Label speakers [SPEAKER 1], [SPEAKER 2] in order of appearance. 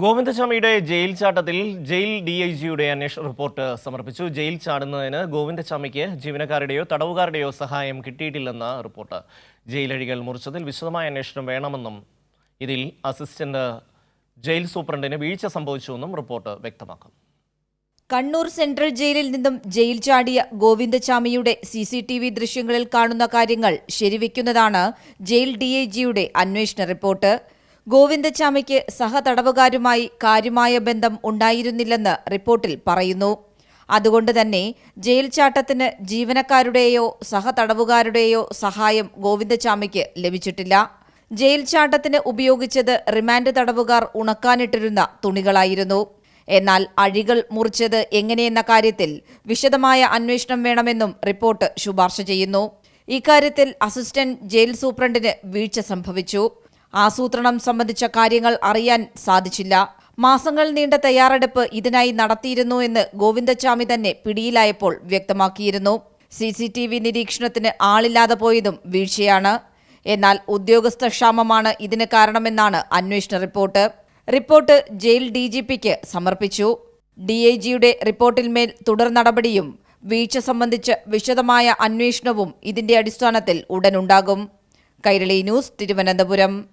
[SPEAKER 1] ഗോവിന്ദസ്വാമിയുടെ jail ചാട്ടത്തിൽ jail D I ജിയുടെ അന്വേഷണ റിപ്പോർട്ട് സമർപ്പിച്ചു. ജയിൽ ചാടുന്നതിന് ഗോവിന്ദസ്വാമിക്ക് ജീവനക്കാരുടെയോ തടവുകാരുടെയോ സഹായം കിട്ടിയിട്ടില്ലെന്ന റിപ്പോർട്ട്. ജയിലഴികൾ മുറിച്ചതിൽ വിശദമായ അന്വേഷണം വേണമെന്നും ഇതിൽ അസിസ്റ്റന്റ് ജയിൽ സൂപ്രണ്ടിന് വീഴ്ച സംഭവിച്ചുവെന്നും റിപ്പോർട്ട് വ്യക്തമാക്കുന്നു
[SPEAKER 2] കണ്ണൂർ സെൻട്രൽ ജയിലിൽ നിന്നും ജയിൽ ചാടിയ ഗോവിന്ദചാമിയുടെ സി സി ടി വി ദൃശ്യങ്ങളിൽ കാണുന്ന കാര്യങ്ങൾ ശരിവെക്കുന്നതാണ് ജയിൽ ഡി ഐ ജിയുടെ അന്വേഷണ റിപ്പോർട്ട്. ഗോവിന്ദചാമിക്ക് സഹതടവുകാരുമായി കാര്യമായ ബന്ധം ഉണ്ടായിരുന്നില്ലെന്ന് റിപ്പോർട്ടിൽ പറയുന്നു. അതുകൊണ്ട് തന്നെ ജയിൽ ചാട്ടത്തിന് ജീവനക്കാരുടെയോ സഹതടവുകാരുടെയോ സഹായം ഗോവിന്ദച്ചാമിക്ക് ലഭിച്ചിട്ടില്ല. ജയിൽ ചാട്ടത്തിന് ഉപയോഗിച്ചത് റിമാൻഡ് തടവുകാർ ഉണക്കാനിട്ടിരുന്ന തുണികളായിരുന്നു. എന്നാൽ അഴികൾ മുറിച്ചത് എങ്ങനെയെന്ന കാര്യത്തിൽ വിശദമായ അന്വേഷണം വേണമെന്നും റിപ്പോർട്ട് ശുപാർശ ചെയ്യുന്നു. ഇക്കാര്യത്തിൽ അസിസ്റ്റന്റ് ജയിൽ സൂപ്രണ്ടിന് വീഴ്ച സംഭവിച്ചു. ആസൂത്രണം സംബന്ധിച്ച കാര്യങ്ങൾ അറിയാൻ സാധിച്ചില്ല. മാസങ്ങൾ നീണ്ട തയ്യാറെടുപ്പ് ഇതിനായി നടത്തിയിരുന്നു എന്ന് ഗോവിന്ദച്ചാമി തന്നെ പിടിയിലായപ്പോൾ വ്യക്തമാക്കിയിരുന്നു. സി സി ടി വി നിരീക്ഷണത്തിന് ആളില്ലാതെ പോയതും വീഴ്ചയാണ്. എന്നാൽ ഉദ്യോഗസ്ഥ ക്ഷാമമാണ് ഇതിന് കാരണമെന്നാണ് അന്വേഷണ report. Report jail D G പിക്ക് സമർപ്പിച്ചു. ഡി ഐ ജിയുടെ റിപ്പോർട്ടിന്മേൽ തുടർ നടപടിയും വീഴ്ച സംബന്ധിച്ച് വിശദമായ അന്വേഷണവും ഇതിന്റെ അടിസ്ഥാനത്തിൽ ഉടനുണ്ടാകും കൈരളി ന്യൂസ് തിരുവനന്തപുരം.